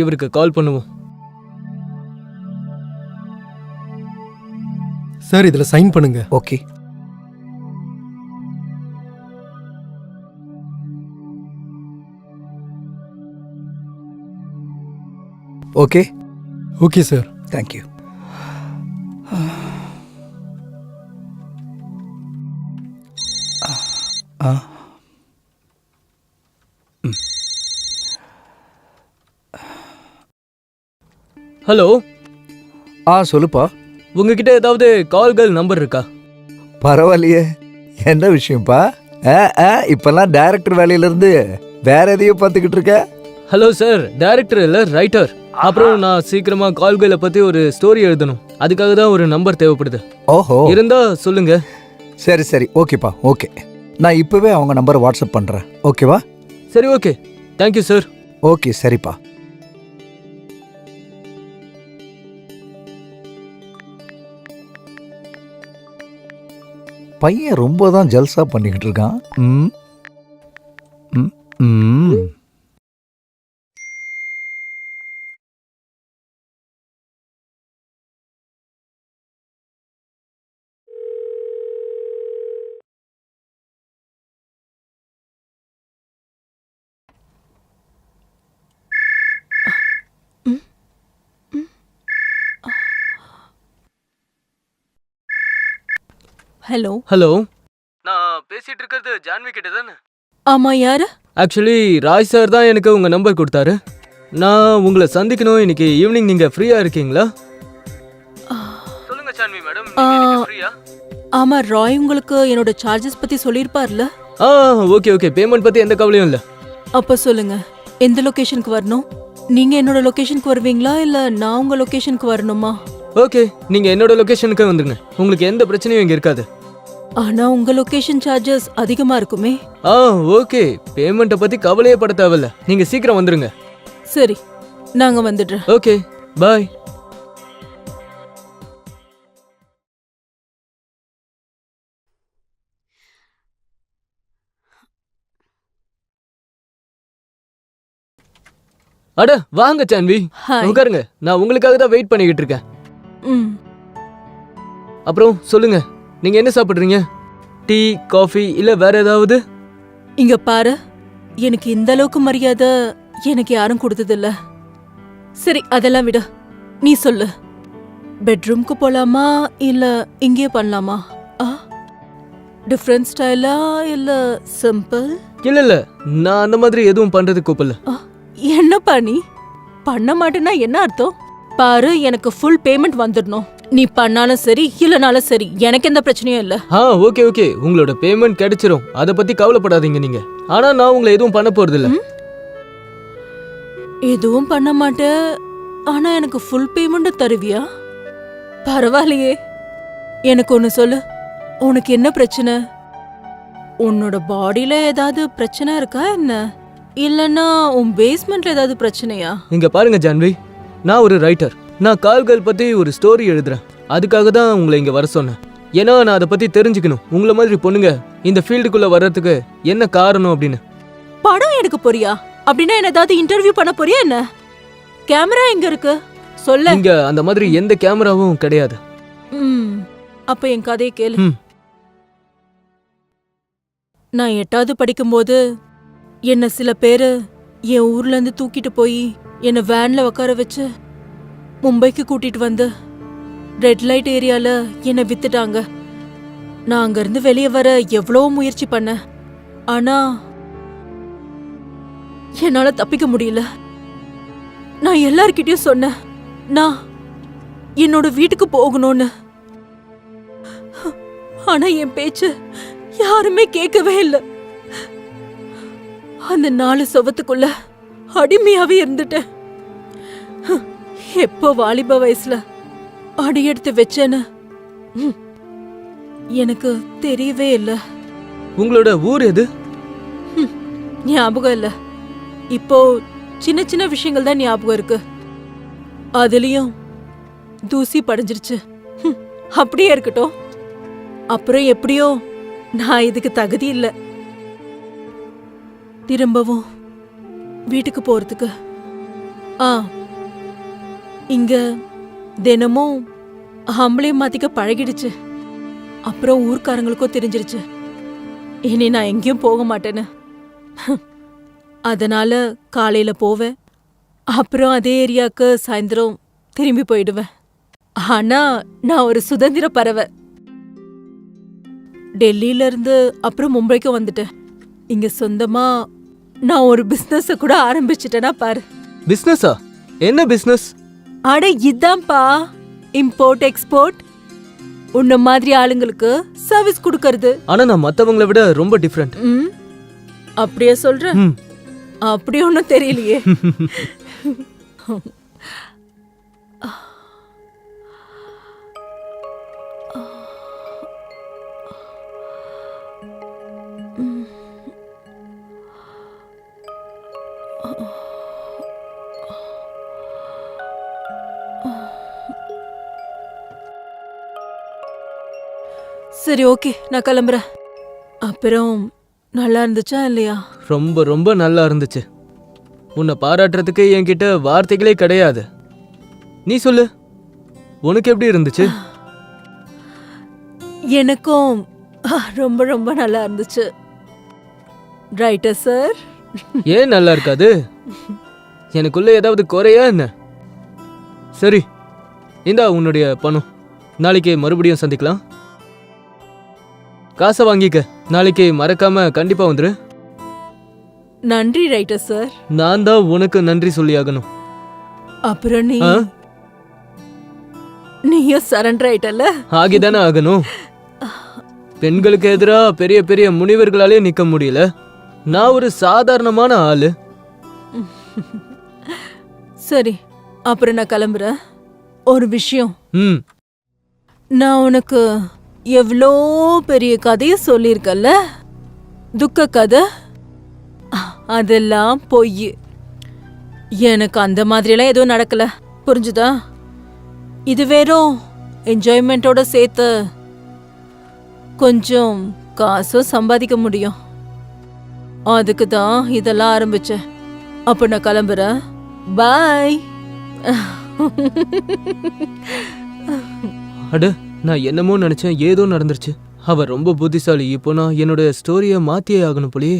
இவருக்கு கால் பண்ணுவோம். சார் இதுல சைன் பண்ணுங்க. Okay okay okay sir thank you ah hello. ஆ சொல்லுப்பா. உங்ககிட்ட ஏதாவது கால்கள் நம்பர் இருக்கா? பரவாயில்லையே. என்ன விஷயம்ப்பா ஆ ஆ இப்பெல்லாம் டைரக்டர் வேலையிலேருந்து வேற எதையும் பார்த்துக்கிட்டு இருக்க? ஹலோ சார் டைரக்டர் இல்ல ரைட்டர் அப்புறம் நான் சீக்கிரமா கால்களை பத்தி ஒரு ஸ்டோரி எழுதணும். அதுக்காக தான் ஒரு நம்பர் தேவைப்படுது. ஓஹோ. இருந்தா சொல்லுங்க. சரி சரி. ஓகேப்பா ஓகே. நான் இப்போவே அவங்க நம்பரை வாட்ஸ்அப் பண்ணுறேன் ஓகேவா? சரி ஓகே தேங்க்யூ சார் ஓகே சரிப்பா. பையன் ரொம்ப தான் ஜல்சா பண்ணிக்கிட்டு இருக்கான். ம். ம் ம் ஹலோ. ஹலோ. நான் பேசிட்டு இருக்கிறது ஜான்வி கிட்ட தானே ஆமா யாரு? ஆக்சுவலி ராய் சார் தான் எனக்கு உங்க நம்பர் கொடுத்தாரு. நான் உங்களை சந்திக்கணும். இன்னைக்கு ஈவினிங் நீங்க ஃப்ரீயா இருக்கீங்களா? சொல்லுங்க ஜான்வி மேடம் ஆ. ஃப்ரீயா ஆமா ராய் உங்களுக்கு என்னோட சார்ஜஸ் பத்தி சொல்லியிருப்பார்ல? ஆ ஓகே ஓகே பேமெண்ட் பத்தி எந்த கவலையும் இல்ல. அப்ப சொல்லுங்க. எந்த லொகேஷனுக்கு வரணும்? நீங்க என்னோட லொகேஷனுக்கு வருவீங்களா? இல்ல நான் உங்க லொகேஷனுக்கு வரணுமா? ஓகே நீங்க என்னோட லொகேஷனுக்கு வந்துருங்க. உங்களுக்கு எந்த பிரச்சனையும் இங்க இருக்காது. ஆனா உங்க லொகேஷன் சார்ஜஸ் அதிகமா இருக்குமே. ஆ ஓகே. பேமெண்ட்டை பத்தி கவலையே பட தேவையில்ல. நீங்க சீக்கிரம் வந்துருங்க. சரி நாங்க வந்துடுறேன் ஓகே பாய். அட வாங்க சான்வி ஹாய் உட்காருங்க. நான் உங்களுக்காக தான் வெயிட் பண்ணிக்கிட்டு இருக்கேன். ம். அப்புறம் சொல்லுங்க. நீங்க என்ன சாப்பிடுறீங்க? டீ காஃபி இல்ல வேற ஏதாவது? இங்க பாரு. எனக்கு இந்த அளவுக்கு மரியாதை எனக்கு யாரும் கொடுத்ததில்ல. சரி அதெல்லாம் விடு. நீ சொல்லு. பெட்ரூம்க்கு போலாமா இல்ல இங்கேயே பண்ணலாமா? ஆ? டிஃப்ரெண்ட் ஸ்டைலா இல்ல சிம்பிள் இல்ல இல்ல. நான் அந்த மாதிரி எதுவும் பண்றது கூப்பிடல. என்னப்பா நீ? பண்ண மாட்டேன்னா என்ன அர்த்தம்? பாரு எனக்கு ஃபுல் பேமெண்ட் வந்துடணும் நீ பண்ணாலும் சரி இல்லனாலும் சரி எனக்கு எந்த பிரச்சனையும் இல்ல. ஆ ஓகே ஓகே. உங்களோட பேமெண்ட் கிடைச்சிரும். அத பத்தி கவலைப்படாதீங்க நீங்க. ஆனா நான் உங்களை எதுவும் பண்ண போறது இல்ல எதுவும் பண்ண மாட்டேன். ஆனா எனக்கு ஃபுல் பேமெண்ட் தருவியா? பரவாயில்லையே. எனக்கு ஒன்னு சொல்லு. உனக்கு என்ன பிரச்சனை? உன்னோட பாடியில ஏதாவது பிரச்சனை இருக்கா என்ன? இல்லனா உன் பேஸ்மெண்ட்ல ஏதாவது பிரச்சனையா? இங்க பாருங்க ஜான்வி. நான் ஒரு ரைட்டர் நான் கால்கள் பத்தி ஒரு ஸ்டோரி எழுதுறேன். அதுக்காக தான் உங்களை இங்க வர சொன்னேன். ஏன்னா நான் அதை பத்தி தெரிஞ்சுக்கணும். உங்களை மாதிரி பொண்ணுங்க இந்த ஃபீல்டுக்குள்ள வர்றதுக்கு என்ன காரணம் அப்படின்னு? படம் எடுக்க போறியா? அப்படின்னா என்ன ஏதாவது இன்டர்வியூ பண்ண போறியா என்ன? கேமரா எங்க இருக்கு? சொல்ல. இங்க அந்த மாதிரி எந்த கேமராவும் கிடையாது. ம். அப்ப என் கதையை கேளு. ம். நான் எட்டாவது படிக்கும்போது என்ன சில பேரு என் ஊர்ல இருந்து தூக்கிட்டு போய் என்னை வேன்ல உட்கார வச்சு மும்பைக்கு கூட்டிட்டு வந்து ரெட் லைட் ஏரியால என்னை வித்துட்டாங்க. நான் அங்கிருந்து வெளியே வர எவ்வளோ முயற்சி பண்ணேன். ஆனா என்னால தப்பிக்க முடியல. நான் எல்லார்கிட்டயும் சொன்னேன் நான் என்னோட வீட்டுக்கு போகணும்னு. ஆனா என் பேச்சு யாருமே கேட்கவே இல்லை. அந்த நாலு சுவத்துக்குள்ள அடிமையாவே இருந்துட்டேன். எப்போ வாலிப வயசுல அடி எடுத்து வச்சேன்னு? எனக்கு தெரியவே இல்லை. உங்களோட ஊர் எது? ஞாபகம் இல்ல. இப்போ சின்ன சின்ன விஷயங்கள் தான் ஞாபகம் இருக்கு. அதுலயும் தூசி படிஞ்சிருச்சு. ஹம், அப்படியே இருக்கட்டும். அப்புறம் எப்படியோ நான் இதுக்கு தகுதி இல்ல. திரும்பவும் வீட்டுக்கு போறதுக்கு. ஆ இங்க தினமும் ஆம்பளையும் மாத்திக்க பழகிடுச்சு. அப்புறம் ஊர்க்காரங்களுக்கும் தெரிஞ்சிருச்சு. இனி நான் எங்கேயும் போக மாட்டேன்னு. அதனால காலையில போவேன். அப்புறம் அதே ஏரியாவுக்கு சாயந்தரம் திரும்பி போயிடுவேன். ஆனா நான் ஒரு சுதந்திர பறவை. டெல்லியில இருந்து அப்புறம் மும்பைக்கு வந்துட்டேன். இங்க சொந்தமா நான் ஒரு பிசினஸ் கூட ஆரம்பிச்சிட்டேனா பாரு. பிஸ்னஸா என்ன பிஸ்னஸ் அட இதான்ப்பா. இம்போர்ட் எக்ஸ்போர்ட் உன்ன மாதிரி ஆளுங்களுக்கு சர்வீஸ் கொடுக்கறது. ஆனா நான் மத்தவங்கள விட ரொம்ப டிஃப்ரெண்ட் ம். அப்படியே சொல்ற? ம். அப்படி ஒன்றும் தெரியலையே. சரி ஓகே நான் கிளம்புறேன். அப்புறம் நல்லா இருந்துச்சா இல்லையா? ரொம்ப ரொம்ப நல்லா இருந்துச்சு. உன்னை பாராட்டுறதுக்கு என்கிட்ட வார்த்தைகளே கிடையாது. நீ சொல்லு உனக்கு எப்படி இருந்துச்சு? எனக்கும் ரொம்ப ரொம்ப நல்லா இருந்துச்சு. ரைட்டா சார் ஏன் நல்லா இருக்காது? எனக்குள்ள ஏதாவது குறையா என்ன? சரி இந்தா உன்னுடைய பணம். நாளைக்கு மறுபடியும் சந்திக்கலாம். காசை வாங்கிக்க. நாளைக்கு மறக்காம கண்டிப்பா வந்துரு. நன்றி ரைட்டர் சார். நான் தான் உனக்கு நன்றி சொல்லியாகணும். அப்புறம் நீ ஆ? நீயும் சரண்டர் ஆயிட்டல ஆகிதானே ஆகணும். பெண்களுக்கு எதிரா பெரிய பெரிய முனிவர்களாலே நிக்க முடியல. நான் ஒரு சாதாரணமான ஆளு. சரி அப்புறம் நான் கிளம்புறேன். ஒரு விஷயம். ம். நான் உனக்கு எவ்வளோ பெரிய கதையை சொல்லியிருக்கல்ல துக்க கதை? அதெல்லாம் பொய். எனக்கு அந்த மாதிரியெல்லாம் எதுவும் நடக்கல. புரிஞ்சுதா? இது வெறும் என்ஜாய்மெண்ட்டோட சேர்த்து கொஞ்சம் காசும் சம்பாதிக்க முடியும். அதுக்கு தான் இதெல்லாம் ஆரம்பிச்சேன் அப்போ நான் கிளம்புறேன். பாய் அட. நான் என்னமோ நினச்சேன் ஏதோ நடந்துருச்சு. அவர் ரொம்ப புத்திசாலி. இப்போ நான் என்னோட ஸ்டோரியை மாற்றியே ஆகணும் போலயே.